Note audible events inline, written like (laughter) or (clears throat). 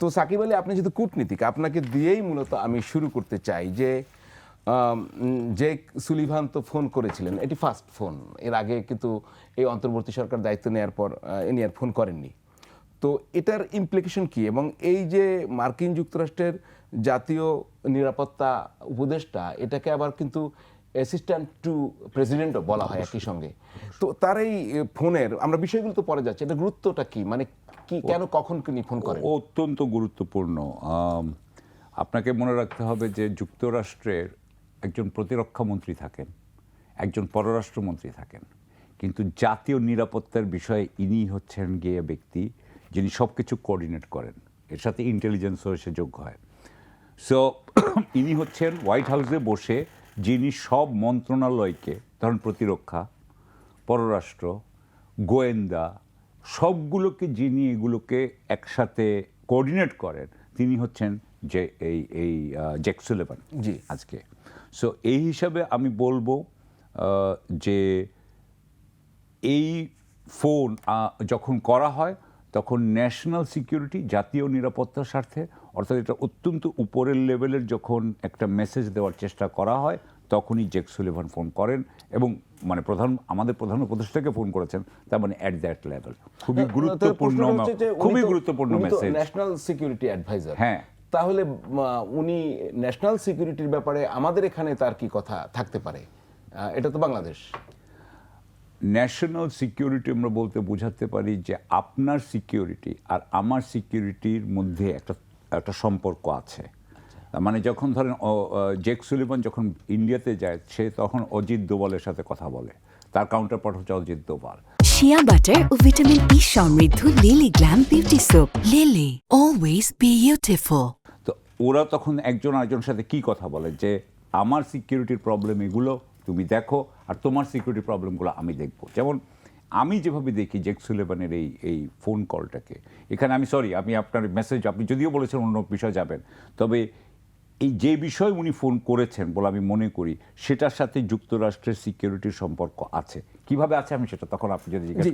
তো সাকিব আলী, আপনি যেহেতু কূটনীতিক, আপনাকে দিয়েই মূলত আমি শুরু করতে চাই যে যে সুলিভান তো ফোন করেছিলেন, এটি ফার্স্ট ফোন, এর আগে কিন্তু এই অন্তর্বর্তী সরকার দায়িত্ব নেওয়ার পর ইনি আর ফোন করেননি। তো এটার ইমপ্লিকেশন কি? এবং এই যে মার্কিন যুক্তরাষ্ট্রের জাতীয় নিরাপত্তা উপদেষ্টা, এটাকে আবার কিন্তু অ্যাসিস্ট্যান্ট টু প্রেসিডেন্টও বলা হয় একই সঙ্গে। তো তার এই ফোনের আমরা বিষয়গুলো তো পরে যাচ্ছে এটা গুরুত্বটা কি? মানে কি কেন কখন তিনি ফোন করেন? অত্যন্ত গুরুত্বপূর্ণ। আপনাকে মনে রাখতে হবে যে যুক্তরাষ্ট্রের একজন প্রতিরক্ষা মন্ত্রী থাকেন একজন পররাষ্ট্রমন্ত্রী থাকেন। কিন্তু জাতীয় নিরাপত্তার বিষয়ে ইনি হচ্ছেন গিয়ে ব্যক্তি যিনি সব কিছু কোঅর্ডিনেট করেন। এর সাথে ইন্টেলিজেন্সও এসে যোগ্য হয়। সো (clears throat) ইনি হচ্ছেন হোয়াইট হাউসে বসে যিনি সব মন্ত্রণালয়কে ধরুন প্রতিরক্ষা পররাষ্ট্র গোয়েন্দা সবগুলোকে যিনি এগুলোকে একসাথে কোঅর্ডিনেট করেন তিনি হচ্ছেন যে এই এই সুলেভান জি। আজকে সো এই হিসাবে আমি বলব যে এই ফোন যখন করা হয় তখন ন্যাশনাল সিকিউরিটি জাতীয় নিরাপত্তার স্বার্থে অর্থাৎ এটা অত্যন্ত উপরের লেভেলের যখন একটা মেসেজ দেওয়ার চেষ্টা করা হয় তখনই জেক সুলিভান ফোন করেন এবং মানে প্রধান আমাদের প্রধান উপদেষ্টাকে ফোন করেছেন তার মানে অ্যাট দ্যাট লেভেল খুবই গুরুত্বপূর্ণ খুবই গুরুত্বপূর্ণ মেসেজ ন্যাশনাল সিকিউরিটি অ্যাডভাইজার হ্যাঁ। তাহলে উনি ন্যাশনাল সিকিউরিটির ব্যাপারে আমাদের এখানে তার কি কথা থাকতে পারে? এটা তো বাংলাদেশ। ন্যাশনাল সিকিউরিটি আমরা বলতে বোঝাতে পারি যে আপনার সিকিউরিটি আর আমার সিকিউরিটির মধ্যে একটা একটা সম্পর্ক আছে। মানে যখন ধরেন জেক সুলিভান যখন ইন্ডিয়াতে যায় সে তখন অজিত দোভালের সাথে কথা বলে। তার কাউন্টার পার্ট হচ্ছে অজিত দোভাল। শিয়া বাটার ও ভিটামিন ই সমৃদ্ধ lily glam beauty soap lily always beautiful তো ওরা তখন একজন আরেকজনের সাথে কি কথা বলে? যে আমার সিকিউরিটির প্রবলেম এগুলো তুমি দেখো আর তোমার সিকিউরিটি প্রবলেমগুলো আমি দেখব। যেমন আমি যেভাবে দেখি জেক সুলেবানের এই এই ফোন কলটাকে এখানে আমি সরি আমি আপনার মেসেজ আপনি যদিও বলেছেন অন্য বিষয়ে যাবেন তবে এই যে বিষয় উনি ফোন করেছেন বলে আমি মনে করি সেটার সাথে যুক্তরাষ্ট্রের সিকিউরিটির সম্পর্ক আছে। কীভাবে আছে আমি সেটা তখন আপনি যদি জিজ্ঞেস